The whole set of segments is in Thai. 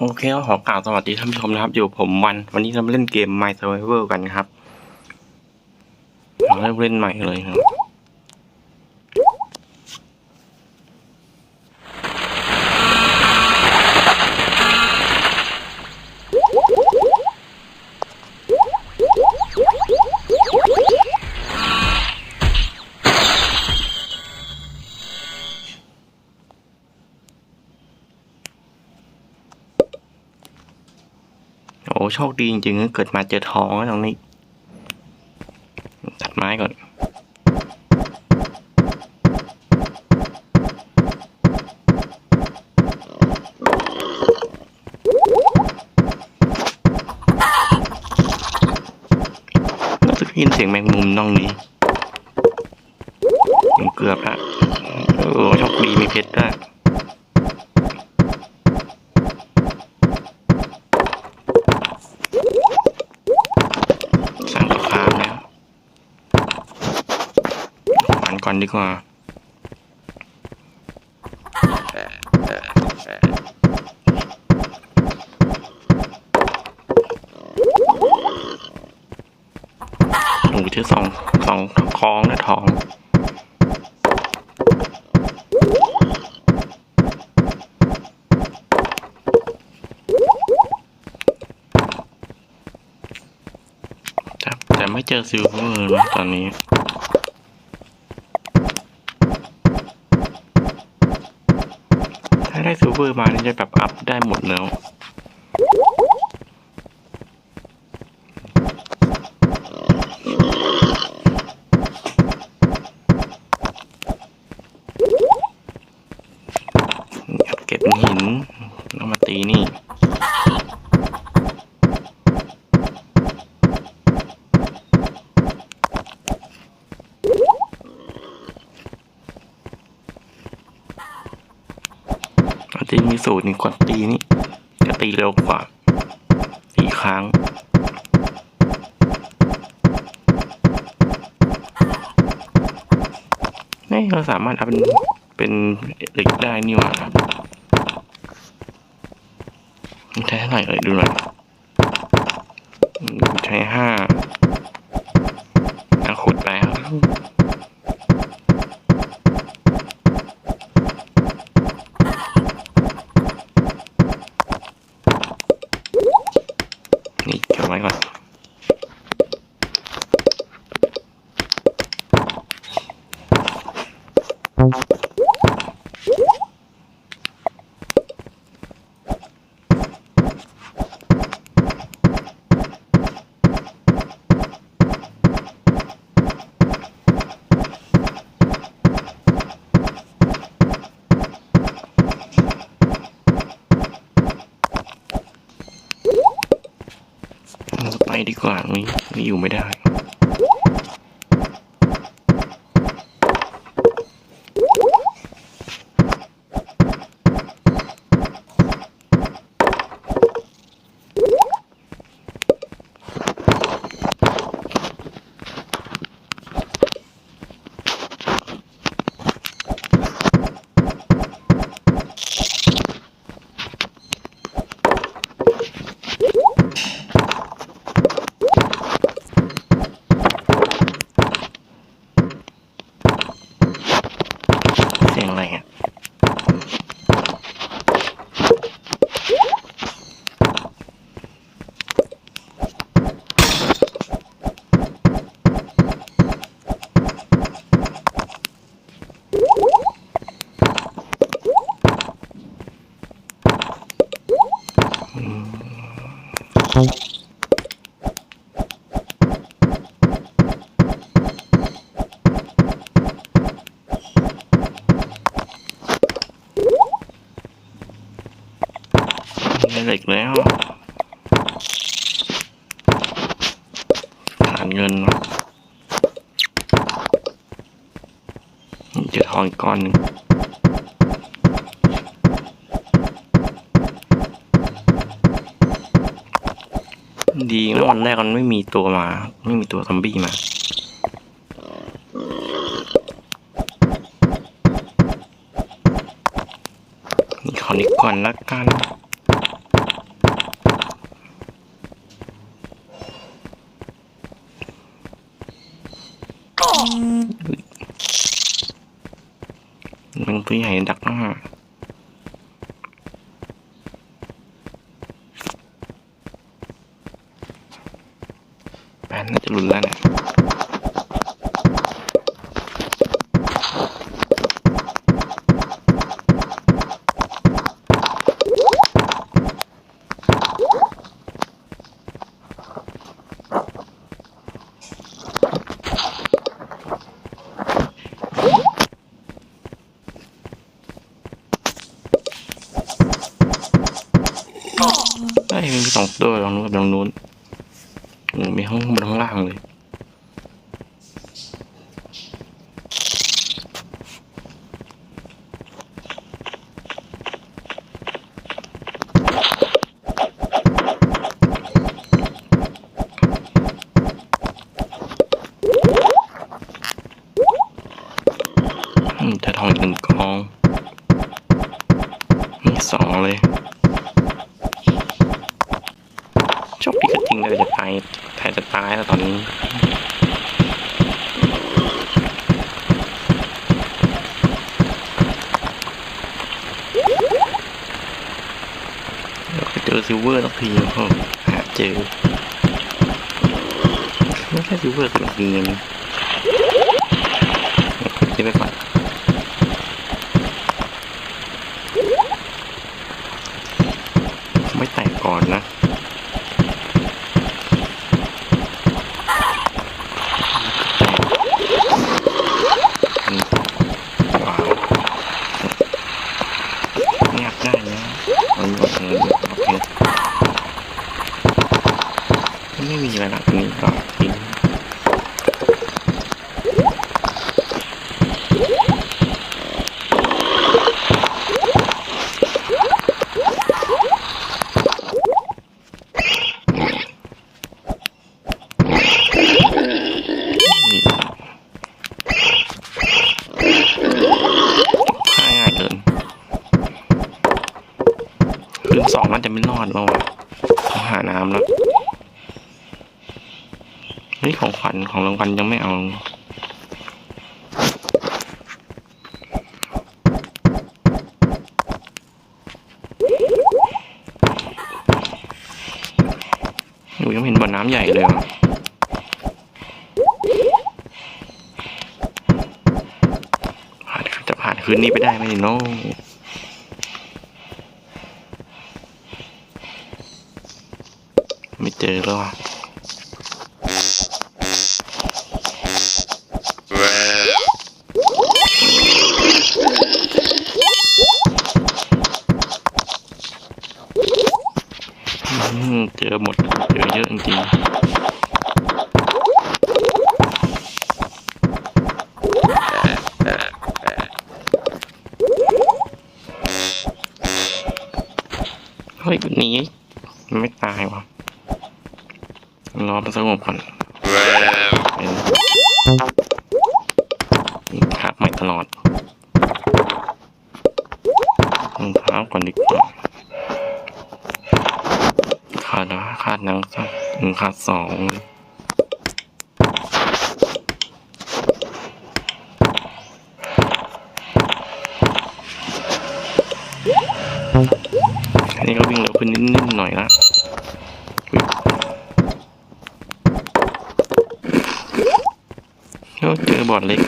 โอเคก็ขอกล่าวสวัสดีท่านผู้ชมนะครับ อยู่ผมวัน วันนี้เรามาเล่นเกม My Survivor กันครับเราเริ่มเล่นใหม่เลยครับ โชคดีจริงๆเกิดมาเจอทองตรงนี้ ตัดไม้ก่อนรู้สึกได้ยินเสียงแมงมุมน้องนี้ เกือบละโอ้โชคดีมีเพชรด้วยสั่งกับฟาร์มแล้วฝันก่อน ดีกว่าหนูชื่อสองสองคลองและทองแต่แต่ไม่เจอซิลเวอร์นะตอนนี้ ถ้าได้ ซิลเวอร์มานี่จะแบบอัพได้หมดแล้วเก็บหินแล้วมาตีนี่ อาจจะมี สูตรนี่กดตีนี่จะตีเร็วกว่าตีครั้งนี่เราสามารถเอาเป็นเป็นเหล็กได้นี่หว่าใช้เท่าไหร่เอ่ยดูหน่อย ไปดีกว่านี่นี่อยู่ไม่ได้ ได้เหล็กแล้วฐ ดีนะวันแรกมันไม่มีตัวมา ไม่มีตัวซอมบี้มาขอนี้ก่อนละกันมันตัวใหญ่ดักหน้ ลุนแล้วเนี่ยเอ้มันมีสองตัวลองนู้นกับลองนู้น บนข้างล่างเลย จะทองอีกหนึ่งกองมีสองเลยโชคดีก็จริงเลยจะตายแล้วตอนนี้ไปเจอซิลเวอร์สักทีก็หาเจอไม่ใช่ซิลเวอร์สักทีนึงเก็บไปก่อนไม่แตกก่อนนะ อืมว้าวเงียบได้นะ เอาอยู่กับเธอโอเคไม่มีอะไรนะตรงนี้ก็ทิ้งนี่ฆ่าง่ายเกินคืน สองน่าจะไม่รอดแล้วะต้องหาน้ำแล้วนี่ของขวัญของรางวัลยังไม่เอาหนูยังเห็นบ่อน้ำใหญ่เลยอะผ่านจะผ่านคืนนี้ไปได้ไหมเน้องไม่ เจอแล้วอะเจอหมดเจอเยอะจริงๆเฮ้ยหนีมันไม่ตายวะ รอมันสงบก่อนเป็นขาบใหม่ตลอดรองเท้าก่อนดีกว่าขาดนะขาดนังสักหนึ่งขาดสองอันนี้ก็วิ่งเร็วขึ้นนิดๆหน่อยละอุ๊ย บอร์ดเล็ก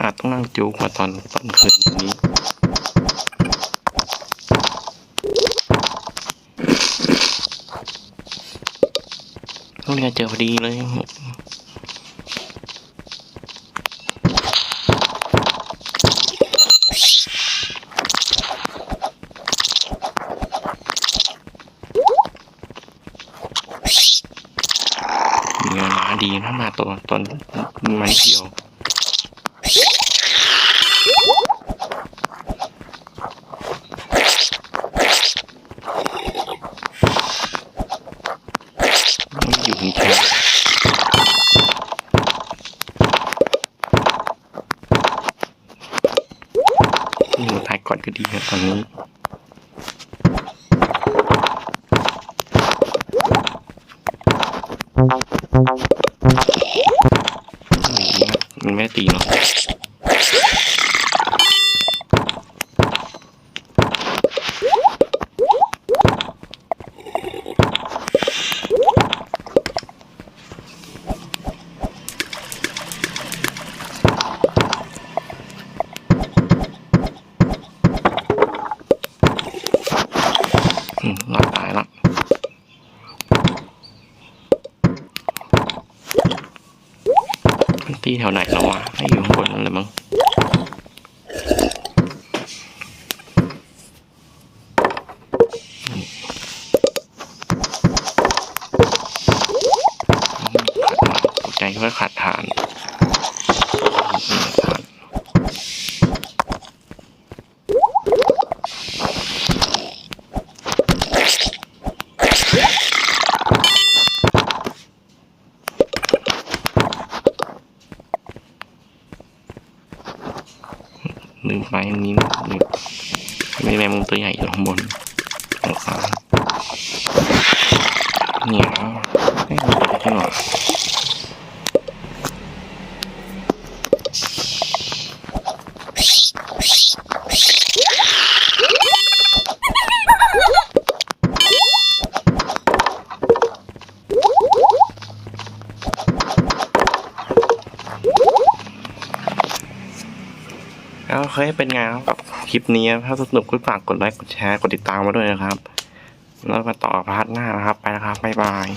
อาจต้องนั่งจูกมาตอนตอนคืนนี้ต้องเรียนเจอพอดีเลยดีถ้ามาตัวตอนมันเดียว มันอยู่ในแคม นี่เราถ่ายก่อนก็ดีนะตอนนี้ แถวไหนแล้ววะให้อยู่ข้างบนนั่นเลยมั้ง ตกใจว่าขาดฐานอืมฐาน ลืมไปอันนี้ลืมมีแมงมุมตัวใหญ่อยู่ข้างบนของซ้ายเนี่ยให้มันเปิดที่หรอ แล้วเคยเป็นไงครับกับคลิปนี้ถ้าสนุกก็ฝากกดไลค์กดแชร์กดติดตามมาด้วยนะครับ แล้วมาต่อพาร์ทหน้านะครับ ไปนะครับบ๊ายบาย